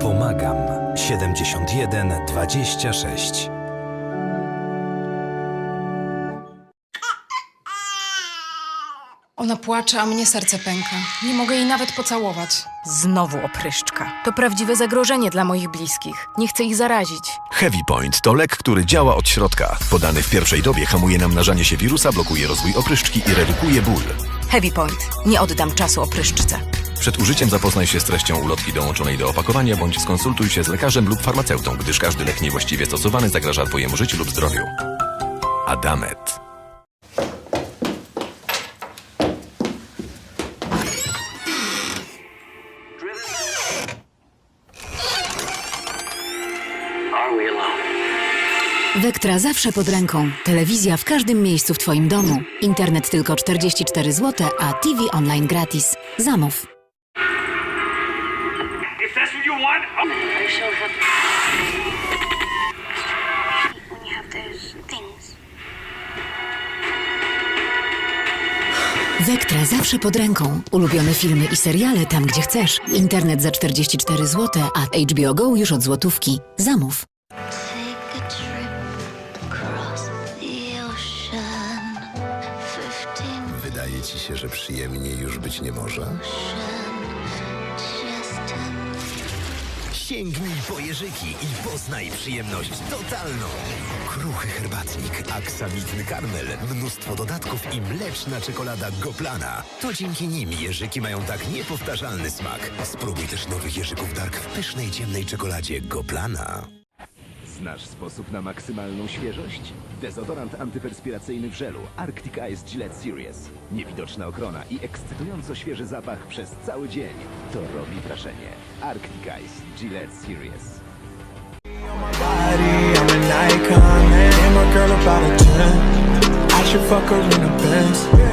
Pomagam. Siedemdziesiąt jeden dwadzieścia sześć. Ona płacze, a mnie serce pęka. Nie mogę jej nawet pocałować. Znowu opryszczka. To prawdziwe zagrożenie dla moich bliskich. Nie chcę ich zarazić. Heavy Point to lek, który działa od środka. Podany w pierwszej dobie hamuje namnażanie się wirusa, blokuje rozwój opryszczki i redukuje ból. Heavy Point. Nie oddam czasu opryszczce. Przed użyciem zapoznaj się z treścią ulotki dołączonej do opakowania bądź skonsultuj się z lekarzem lub farmaceutą, gdyż każdy lek niewłaściwie stosowany zagraża Twojemu życiu lub zdrowiu. Adamet. Wektra zawsze pod ręką. Telewizja w każdym miejscu w Twoim domu. Internet tylko 44 zł, a TV online gratis. Zamów. Wektra zawsze pod ręką. Ulubione filmy i seriale tam, gdzie chcesz. Internet za 44 zł, a HBO Go już od złotówki. Zamów. Ci się, że przyjemniej już być nie może? Sięgnij po jeżyki i poznaj przyjemność totalną. Kruchy herbatnik, aksamitny karmel, mnóstwo dodatków i mleczna czekolada Goplana. To dzięki nim jeżyki mają tak niepowtarzalny smak. Spróbuj też nowych jeżyków Dark w pysznej ciemnej czekoladzie Goplana. Znasz sposób na maksymalną świeżość? Dezodorant antyperspiracyjny w żelu Arctic Ice Gillette Series. Niewidoczna ochrona i ekscytująco świeży zapach przez cały dzień. To robi wrażenie. Arctic Ice Gillette Series. body, I'm an icon, man. And my girl about a 10. I should fuck her in the Benz.